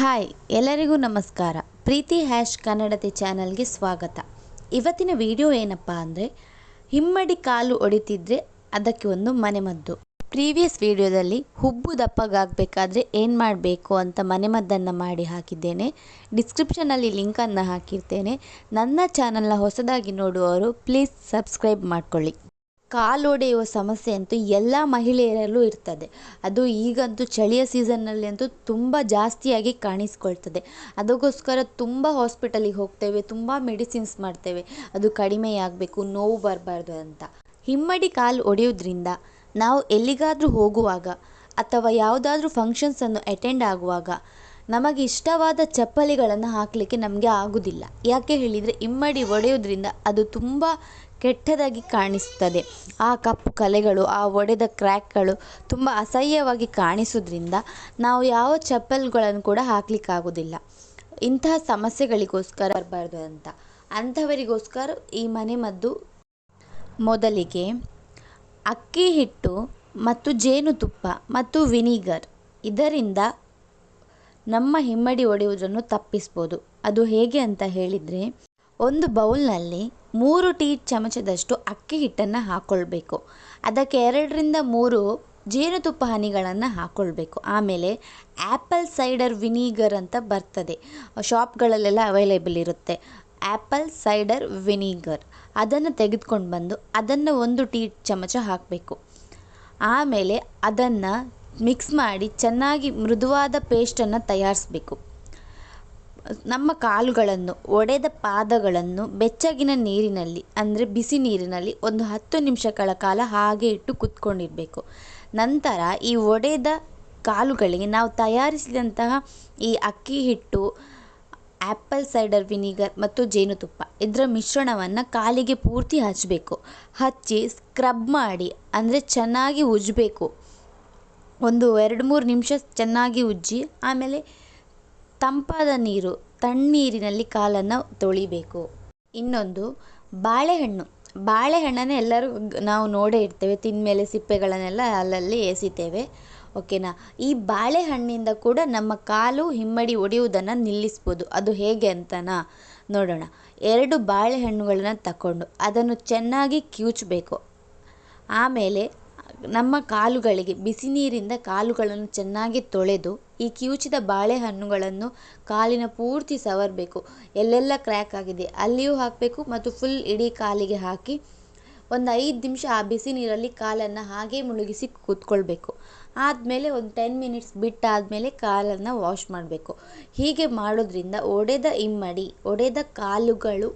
Hi, ಎಲ್ಲರಿಗೂ ನಮಸ್ಕಾರ. ಪ್ರೀತಿ hash ಕನ್ನಡತೆ ಚಾನಲ್ಗೆ ಸ್ವಾಗತ. ಇವತ್ತಿನ ವಿಡಿಯೋ ಏನಪ್ಪ ಅಂದರೆ, ಹಿಮ್ಮಡಿ ಕಾಲು ಒಡಿತಿದ್ರೆ ಅದಕ್ಕೆ ಒಂದು ಮನೆಮದ್ದು ಪ್ರೀವಿಯಸ್ ವಿಡಿಯೋದಲ್ಲಿ ಹುಬ್ಬು ದಪ್ಪಗಾಗಬೇಕಾದ್ರೆ ಏನು ಮಾಡಬೇಕು ಅಂತ ಮನೆಮದ್ದನ್ನು ಮಾಡಿ ಹಾಕಿದ್ದೇನೆ. ಡಿಸ್ಕ್ರಿಪ್ಷನಲ್ಲಿ ಲಿಂಕನ್ನು ಹಾಕಿರ್ತೇನೆ. ನನ್ನ ಚಾನಲ್ನ ಹೊಸದಾಗಿ ನೋಡುವವರು, ಪ್ಲೀಸ್ ಸಬ್ಸ್ಕ್ರೈಬ್ ಮಾಡ್ಕೊಳ್ಳಿ. ಕಾಲೊಡೆಯುವ ಸಮಸ್ಯೆ ಅಂತೂ ಎಲ್ಲ ಮಹಿಳೆಯರಲ್ಲೂ ಇರ್ತದೆ. ಅದು ಈಗಂತೂ ಚಳಿಯ ಸೀಸನ್ನಲ್ಲಿ ಅಂತೂ ತುಂಬ ಜಾಸ್ತಿಯಾಗಿ ಕಾಣಿಸ್ಕೊಳ್ತದೆ. ಅದಕ್ಕೋಸ್ಕರ ತುಂಬ ಹಾಸ್ಪಿಟಲಿಗೆ ಹೋಗ್ತೇವೆ, ತುಂಬ ಮೆಡಿಸಿನ್ಸ್ ಮಾಡ್ತೇವೆ. ಅದು ಕಡಿಮೆಯಾಗಬೇಕು ನೋವು ಬರಬಾರ್ದು ಅಂತ. ಹಿಮ್ಮಡಿ ಕಾಲು ಒಡೆಯೋದ್ರಿಂದ ನಾವು ಎಲ್ಲಿಗಾದರೂ ಹೋಗುವಾಗ ಅಥವಾ ಯಾವುದಾದ್ರೂ ಫಂಕ್ಷನ್ಸನ್ನು ಅಟೆಂಡ್ ಆಗುವಾಗ ನಮಗೆ ಇಷ್ಟವಾದ ಚಪ್ಪಲಿಗಳನ್ನು ಹಾಕಲಿಕ್ಕೆ ನಮಗೆ ಆಗುವುದಿಲ್ಲ ಯಾಕೆ ಹೇಳಿದರೆ ಇಮ್ಮಡಿ ಒಡೆಯೋದ್ರಿಂದ ಅದು ತುಂಬ ಕೆಟ್ಟದಾಗಿ ಕಾಣಿಸ್ತದೆ. ಆ ಕಪ್ಪು ಕಲೆಗಳು, ಆ ಒಡೆದ ಕ್ರ್ಯಾಕ್ಗಳು ತುಂಬ ಅಸಹ್ಯವಾಗಿ ಕಾಣಿಸೋದ್ರಿಂದ ನಾವು ಯಾವ ಚಪ್ಪಲ್ಗಳನ್ನು ಕೂಡ ಹಾಕಲಿಕ್ಕಾಗೋದಿಲ್ಲ ಇಂತಹ ಸಮಸ್ಯೆಗಳಿಗೋಸ್ಕರ ಬರಬಾರ್ದು ಅಂತ. ಅಂಥವರಿಗೋಸ್ಕರ ಈ ಮನೆಮದ್ದು ಮೊದಲಿಗೆ ಅಕ್ಕಿ ಹಿಟ್ಟು ಮತ್ತು ಜೇನುತುಪ್ಪ ಮತ್ತು ವಿನಿಗರ್ ಇದರಿಂದ ನಮ್ಮ ಹಿಮ್ಮಡಿ ಒಡೆಯುವುದನ್ನು ತಪ್ಪಿಸ್ಬೋದು. ಅದು ಹೇಗೆ ಅಂತ ಹೇಳಿದರೆ, ಒಂದು ಬೌಲ್ನಲ್ಲಿ ಮೂರು ಟೀ ಚಮಚದಷ್ಟು ಅಕ್ಕಿ ಹಿಟ್ಟನ್ನು ಹಾಕ್ಕೊಳ್ಬೇಕು ಅದಕ್ಕೆ ಎರಡರಿಂದ ಮೂರು ಜೇನುತುಪ್ಪ ಹನಿಗಳನ್ನು ಹಾಕ್ಕೊಳ್ಬೇಕು ಆಮೇಲೆ ಆ್ಯಪಲ್ ಸೈಡರ್ ವಿನಿಗರ್ ಅಂತ ಬರ್ತದೆ. ಶಾಪ್ಗಳಲ್ಲೆಲ್ಲ ಅವೈಲೇಬಲ್ ಇರುತ್ತೆ. Apple cider vinegar. ಅದನ್ನು ತೆಗೆದುಕೊಂಡು ಬಂದು ಅದನ್ನು ಒಂದು ಟೀ ಚಮಚ ಹಾಕಬೇಕು. ಆಮೇಲೆ ಅದನ್ನು ಮಿಕ್ಸ್ ಮಾಡಿ ಚೆನ್ನಾಗಿ ಮೃದುವಾದ ಪೇಸ್ಟನ್ನು ತಯಾರಿಸಬೇಕು. ನಮ್ಮ ಕಾಲುಗಳನ್ನು, ಒಡೆದ ಪಾದಗಳನ್ನು ಬೆಚ್ಚಗಿನ ನೀರಿನಲ್ಲಿ, ಅಂದರೆ ಬಿಸಿ ನೀರಿನಲ್ಲಿ ಒಂದು ಹತ್ತು ನಿಮಿಷಗಳ ಕಾಲ ಹಾಗೆ ಇಟ್ಟು ಕುತ್ಕೊಂಡಿರಬೇಕು. ನಂತರ ಈ ಒಡೆದ ಕಾಲುಗಳಿಗೆ ನಾವು ತಯಾರಿಸಿದಂತಹ ಈ ಅಕ್ಕಿ ಹಿಟ್ಟು ಆ್ಯಪಲ್ ಸೈಡರ್ ವಿನಿಗರ್ ಮತ್ತು ಜೇನುತುಪ್ಪ, ಇದರ ಮಿಶ್ರಣವನ್ನು ಕಾಲಿಗೆ ಪೂರ್ತಿ ಹಚ್ಚಬೇಕು ಹಚ್ಚಿ ಸ್ಕ್ರಬ್ ಮಾಡಿ, ಅಂದರೆ ಚೆನ್ನಾಗಿ ಉಜ್ಜಬೇಕು. ಒಂದು ಎರಡು ಮೂರು ನಿಮಿಷ ಚೆನ್ನಾಗಿ ಉಜ್ಜಿ, ಆಮೇಲೆ ತಂಪಾದ ನೀರು, ತಣ್ಣೀರಿನಲ್ಲಿ ಕಾಲನ್ನು ತೊಳಿಬೇಕು. ಇನ್ನೊಂದು, ಬಾಳೆಹಣ್ಣು. ಬಾಳೆಹಣ್ಣನ್ನು ಎಲ್ಲರೂ ನಾವು ನೋಡೇ ಇರ್ತೇವೆ ತಿಂದಮೇಲೆ ಸಿಪ್ಪೆಗಳನ್ನೆಲ್ಲ ಅಲ್ಲಲ್ಲಿ ಎಸಿತೇವೆ ಓಕೆನಾ ಈ ಬಾಳೆಹಣ್ಣಿಂದ ಕೂಡ ನಮ್ಮ ಕಾಲು ಹಿಮ್ಮಡಿ ಒಡೆಯುವುದನ್ನು ನಿಲ್ಲಿಸ್ಬೋದು. ಅದು ಹೇಗೆ ಅಂತನಾ? ನೋಡೋಣ. ಎರಡು ಬಾಳೆಹಣ್ಣುಗಳನ್ನು ತಗೊಂಡು ಅದನ್ನು ಚೆನ್ನಾಗಿ ಕಿವುಚಬೇಕು ಆಮೇಲೆ ನಮ್ಮ ಕಾಲುಗಳಿಗೆ, ಬಿಸಿ ನೀರಿಂದ ಕಾಲುಗಳನ್ನು ಚೆನ್ನಾಗಿ ತೊಳೆದು, ಈ ಕಿವುಚಿದ ಬಾಳೆಹಣ್ಣುಗಳನ್ನು ಕಾಲಿನ ಪೂರ್ತಿ ಸವರಬೇಕು. ಎಲ್ಲೆಲ್ಲ ಕ್ರ್ಯಾಕ್ ಆಗಿದೆ, ಅಲ್ಲಿಯೂ ಹಾಕಬೇಕು ಮತ್ತು ಫುಲ್ ಇಡೀ ಕಾಲಿಗೆ ಹಾಕಿ, ಒಂದು ಐದು ನಿಮಿಷ ಆ ಬಿಸಿ ನೀರಲ್ಲಿ ಕಾಲನ್ನು ಹಾಗೇ ಮುಳುಗಿಸಿ ಕೂತ್ಕೊಳ್ಬೇಕು. ಆದಮೇಲೆ ಒಂದು ಟೆನ್ ಮಿನಿಟ್ಸ್ ಬಿಟ್ಟಾದಮೇಲೆ ಕಾಲನ್ನು ವಾಶ್ ಮಾಡಬೇಕು. ಹೀಗೆ ಮಾಡೋದ್ರಿಂದ ಒಡೆದ ಇಮ್ಮಡಿ, ಒಡೆದ ಕಾಲುಗಳು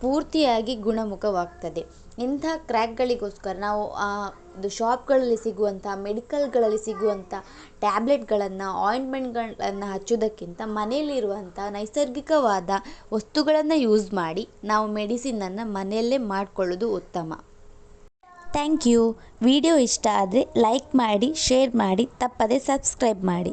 ಪೂರ್ತಿಯಾಗಿ ಗುಣಮುಖವಾಗ್ತದೆ. ಇಂಥ ಕ್ರ್ಯಾಕ್ಗಳಿಗೋಸ್ಕರ ನಾವು ಇದು ಶಾಪ್ಗಳಲ್ಲಿ ಸಿಗುವಂಥ, ಮೆಡಿಕಲ್ಗಳಲ್ಲಿ ಸಿಗುವಂಥ ಟ್ಯಾಬ್ಲೆಟ್ಗಳನ್ನು, ಆಯಿಂಟ್ಮೆಂಟ್ಗಳನ್ನು ಹಚ್ಚೋದಕ್ಕಿಂತ ಮನೆಯಲ್ಲಿರುವಂಥ ನೈಸರ್ಗಿಕವಾದ ವಸ್ತುಗಳನ್ನು ಯೂಸ್ ಮಾಡಿ ನಾವು ಮೆಡಿಸಿನನ್ನು ಮನೆಯಲ್ಲೇ ಮಾಡಿಕೊಳ್ಳೋದು ಉತ್ತಮ. Thank you. ವಿಡಿಯೋ ಇಷ್ಟ ಆದರೆ ಲೈಕ್ ಮಾಡಿ, ಶೇರ್ ಮಾಡಿ, ತಪ್ಪದೆ ಸಬ್ಸ್ಕ್ರೈಬ್ ಮಾಡಿ.